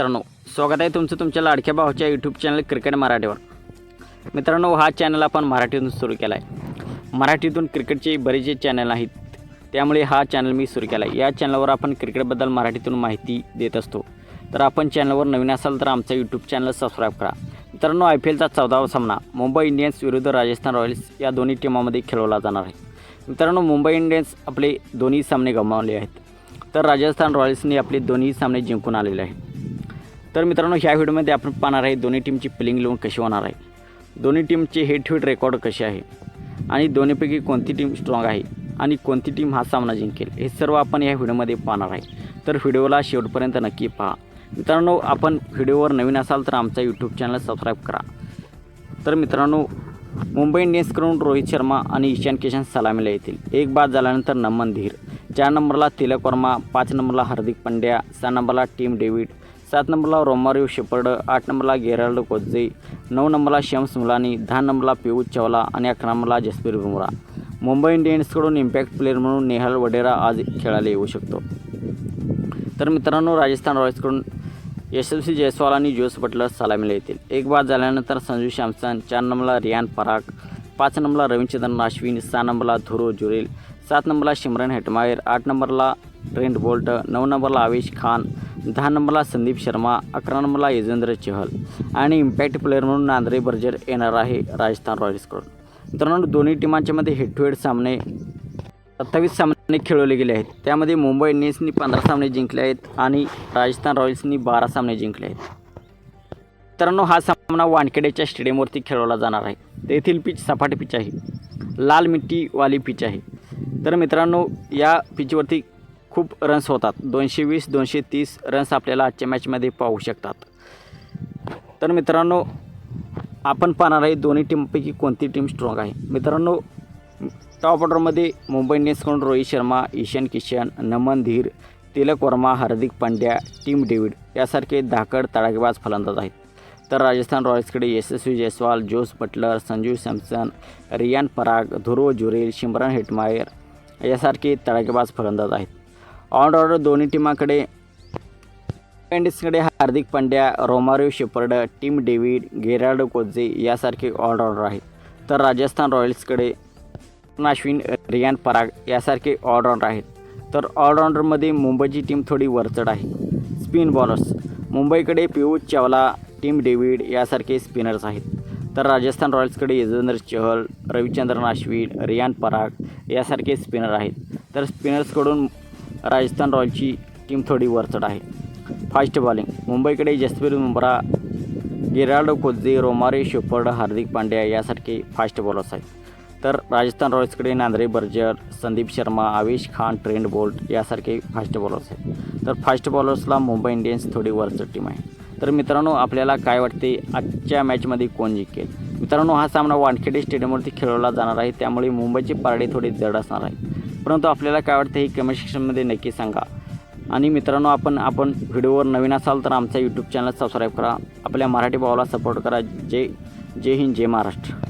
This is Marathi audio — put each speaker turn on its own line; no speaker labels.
मित्रांनो स्वागत आहे तुमचं तुमच्या लाडक्या भावाच्या यूट्यूब चॅनल क्रिकेट मराठीवर. मित्रांनो हा चॅनल आपण मराठीतून सुरू केला आहे मराठीतून क्रिकेटचे बरेचसे चॅनल आहेत. त्यामुळे हा चॅनल मी सुरू केला आहे या चॅनलवर आपण क्रिकेटबद्दल मराठीतून माहिती देत असतो. तर आपण चॅनलवर नवीन असाल तर आमचा यूट्यूब चॅनल सबस्क्राईब करा. मित्रांनो आय पी एलचा चौदावा सामना मुंबई इंडियन्स विरुद्ध राजस्थान रॉयल्स या दोन्ही टीमामध्ये खेळवला जाणार आहे. मित्रांनो मुंबई इंडियन्स आपले दोन्ही सामने गमावले आहेत. तर राजस्थान रॉयल्सने आपले दोन्ही सामने जिंकून आलेले आहेत. तर मित्रांनो ह्या व्हिडिओमध्ये आपण पाहणार आहे दोन्ही टीमची प्लेइंग लोन कशी होणार आहे. दोन्ही टीमचे हेड टू हेड रेकॉर्ड कसे आहे आणि दोन्हीपैकी कोणती टीम स्ट्रॉंग आहे आणि कोणती टीम हा सामना जिंकेल हे सर्व आपण या व्हिडिओमध्ये पाहणार आहे. तर व्हिडिओला शेवटपर्यंत नक्की पहा. मित्रांनो आपण व्हिडिओवर नवीन असाल तर आमचा यूट्यूब चॅनल सबस्क्राईब करा. तर मित्रांनो मुंबई इंडियन्सकडून रोहित शर्मा आणि ईशान किशन सलामीला येतील. एक बाद झाल्यानंतर नमन धीर. चार नंबरला तिलक वर्मा पाच नंबरला हार्दिक पंड्या सहा नंबरला टीम डेव्हिड सात नंबरला रोमारियो शेपर्ड आठ नंबरला गेराल्ड कोजे नऊ नंबरला शम्स मुलानी दहा नंबरला पियुष चावला आणि अकरा नंबरला जसप्रीत बुमरा. मुंबई इंडियन्सकडून इम्पॅक्ट प्लेअर म्हणून नेहाल वडेरा आज खेळायला येऊ शकतो. तर मित्रांनो राजस्थान रॉयल्सकडून यशस्वी जयस्वाल आणि जोस बटलर सलामीला येतील. एक बाद झाल्यानंतर संजू सॅमसन चार नंबरला रियान पराग पाच नंबरला रविचंद्रन अश्विन सहा नंबरला धुरो जुरेल सात नंबरला शिमरन हेटमायर आठ नंबरला ट्रेंट बोल्ट नऊ नंबरला आवेश खान दहा नंबरला संदीप शर्मा अकरा नंबरला यजेंद्र चहल आणि इम्पॅक्ट प्लेअर म्हणून नांद्रे बर्जर येणार आहे राजस्थान रॉयल्सकडून मित्रांनो दोन्ही टीमांच्या मध्ये हेड टू हेड सामने सत्तावीस सामने खेळवले गेले आहेत. त्यामध्ये मुंबई इंडियन्सनी पंधरा सामने जिंकले आहेत आणि राजस्थान रॉयल्सनी बारा सामने जिंकले आहेत. मित्रांनो हा सामना वानखेडेच्या स्टेडियमवरती खेळवला जाणार आहे. तेथील पिच सपाट पिच आहे. लाल मिट्टीवाली पिच आहे. तर मित्रांनो या पिचवरती खूप रन्स होतात. दोनशे वीस दोनशे तीस रन्स आपल्याला आजच्या मॅचमध्ये पाहू शकतात. तर मित्रांनो आपण पाहणार आहे दोन्ही टीमपैकी कोणती टीम स्ट्रॉंग आहे. मित्रांनो टॉप ऑर्डरमध्ये मुंबई इंडियन्सकडून रोहित शर्मा ईशान किशन नमन धीर तिलक वर्मा हार्दिक पांड्या टीम डेव्हिड यासारखे धाकड तडाखेबाज फलंदाज आहेत. तर Rajasthan रॉयल्सकडे Yashasvi Jaiswal Jos Buttler Sanju Samson Riyan Parag Dhruv Jurel Shimron Hetmyer यासारखे तडाखेबाज फलंदाज आहेत. ऑलराऊंडर दोन्ही टीमाकडे इंडियन्सकडे Hardik Pandya Romario Shepherd Tim David Gerald Coetzee यासारखे ऑलराऊंडर आहेत. तर राजस्थान रॉयल्सकडे अश्विन रियान पराग यासारखे ऑलराऊंडर आहेत. तर ऑलराऊंडरमध्ये मुंबईची टीम थोडी वरचढ आहे. स्पिन बॉलर्स मुंबईकडे पियुष चावला टीम डेव्हिड यासारखे स्पिनर्स आहेत. तर राजस्थान रॉयल्सकडे यजवेंद्र चहल रविचंद्रन अश्विन रियान पराग यासारखे स्पिनर आहेत. तर स्पिनर्सकडून राजस्थान रॉयल्सची टीम थोडी वरचढ आहे. Fast bowling. मुंबईकडे Jasprit Bumrah Gerald Coetzee Romario Shepherd Hardik Pandya यासारखे फास्ट बॉलर्स आहेत. तर Rajasthan रॉयल्सकडे Nandre Burger Sandeep Sharma Avesh Khan Trent Boult यासारखे फास्ट बॉलर्स आहेत. तर फास्ट बॉलर्सला मुंबई इंडियन्स थोडी वरचढ टीम आहे. तर मित्रांनो आपल्याला काय वाटते? आजच्या मॅचमध्ये कोण जिंकेल? मित्रांनो हा सामना वानखेडे स्टेडियमवरती खेळवला जाणार आहे. त्यामुळे मुंबईचे पारडे थोडे जड असणार आहे परंतु आपल्याला काय वाटतं हे कमेंट सेक्शनमध्ये नक्की सांगा. आणि मित्रांनो आपण आपण व्हिडिओवर नवीन असाल तर आमचा यूट्यूब चॅनल सबस्क्राईब करा. आपल्या मराठी भावाला सपोर्ट करा. जय जय हिंद जय महाराष्ट्र.